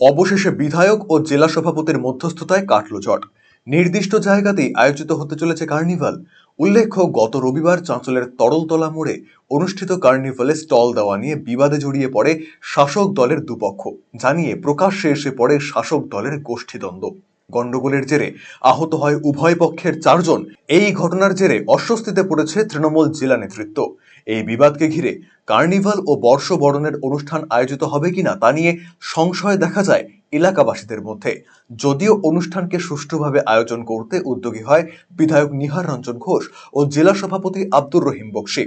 অবশেষে বিধায়ক ও জেলা সভাপতির মধ্যস্থতায় কাটল জট। নির্দিষ্ট জায়গাতেই আয়োজিত হতে চলেছে কার্নিভাল। উল্লেখ্য, গত রবিবার চাঁচলের তরলতলা মোড়ে অনুষ্ঠিত কার্নিভালে স্টল দেওয়া নিয়ে বিবাদে জড়িয়ে পড়ে শাসক দলের দুপক্ষ। জানিয়ে প্রকাশ্যে এসে পড়ে শাসক দলের গোষ্ঠীদ্বন্দ্ব। গন্ডগোলের জেরে আহত হয় উভয় পক্ষের চারজন। এই ঘটনার জেরে অস্বস্তিতে পড়েছে তৃণমূল জেলা নেতৃত্ব। এই বিবাদকে ঘিরে কার্নিভাল ও বর্ষবরণের অনুষ্ঠান আয়োজিত হবে কিনা তা নিয়ে সংশয় দেখা যায় এলাকাবাসীদের মধ্যে। যদিও অনুষ্ঠানকে সুষ্ঠুভাবে আয়োজন করতে উদ্যোগী হয় বিধায়ক নিহার রঞ্জন ঘোষ ও জেলা সভাপতি আব্দুর রহিম বক্সি।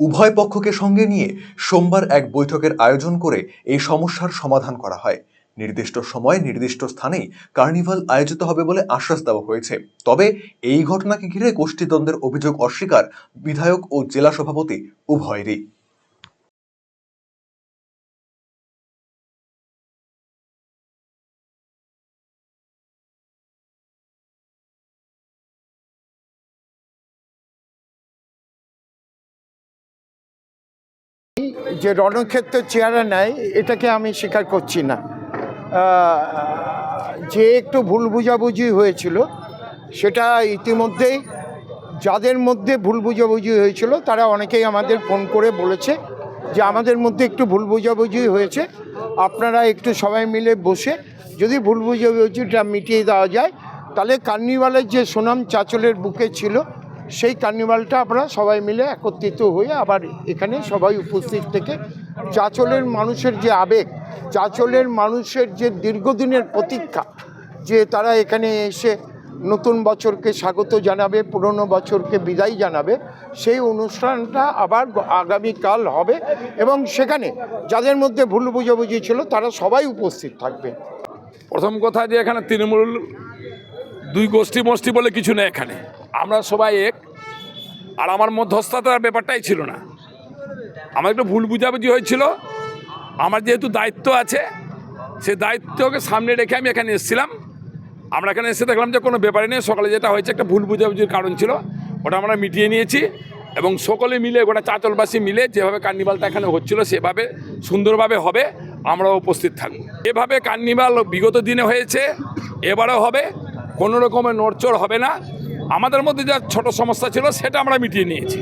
উভয় পক্ষকে সঙ্গে নিয়ে সোমবার এক বৈঠকের আয়োজন করে এই সমস্যার সমাধান করা হয়। নির্দিষ্ট সময়ে নির্দিষ্ট স্থানে কার্নিভাল আয়োজিত হবে বলে আশ্বাস দেওয়া হয়েছে। তবে এই ঘটনাকে ঘিরে গোষ্ঠীদ্বন্দ্বের অভিযোগ অস্বীকার বিধায়ক ও জেলা সভাপতি উভয়েরই। যে রণক্ষেত্র চেহারা নেয় এটাকে আমি স্বীকার করছি না। যে একটু ভুল বুঝাবুঝি হয়েছিল, সেটা ইতিমধ্যেই, যাদের মধ্যে ভুল বুঝাবুঝি হয়েছিল, তারা অনেকেই আমাদের ফোন করে বলেছে যে আমাদের মধ্যে একটু ভুল বুঝাবুঝি হয়েছে। আপনারা একটু সবাই মিলে বসে, যদি ভুল বুঝাবুঝিটা মিটিয়ে দেওয়া যায়, তাহলে কার্নিভালের যে সুনাম চাচলের বুকে ছিল, সেই কার্নিভালটা আমরা সবাই মিলে একত্রিত হয়ে আবার এখানে সবাই উপস্থিত থেকে চাচলের মানুষের যে আবেগ চাচলের মানুষের যে দীর্ঘদিনের প্রতীক্ষা, যে তারা এখানে এসে নতুন বছরকে স্বাগত জানাবে, পুরনো বছরকে বিদায় জানাবে, সেই অনুষ্ঠানটা আবার আগামীকাল হবে এবং সেখানে যাদের মধ্যে ভুল বুঝাবুঝি ছিল তারা সবাই উপস্থিত থাকবে। প্রথম কথা যে এখানে তৃণমূল দুই গোষ্ঠী মোষ্ঠী বলে কিছু নেই এখানে। আমরা সবাই এক। আর আমার মধ্যস্থতার ব্যাপারটাই ছিল না। আমার একটু ভুল বুঝাবুঝি হয়েছিল। আমার যেহেতু দায়িত্ব আছে, সে দায়িত্বকে সামনে রেখে আমি এখানে এসেছিলাম। আমরা এখানে এসে দেখলাম যে কোনো ব্যাপারে নেই সকালে যেটা হয়েছে একটা ভুল বুঝাবুঝির কারণ ছিল, ওটা আমরা মিটিয়ে নিয়েছি এবং সকলে মিলে, গোটা চাঁচলবাসী মিলে যেভাবে কার্নিভালটা এখানে হচ্ছিল, সেভাবে সুন্দরভাবে হবে, আমরাও উপস্থিত থাকব। এভাবে কার্নিভাল বিগত দিনে হয়েছে, এবারও হবে, কোনো রকমের নড়চড় হবে না। আমাদের মধ্যে যা ছোট সমস্যা ছিল, সেটা আমরা মিটিয়ে নিয়েছি।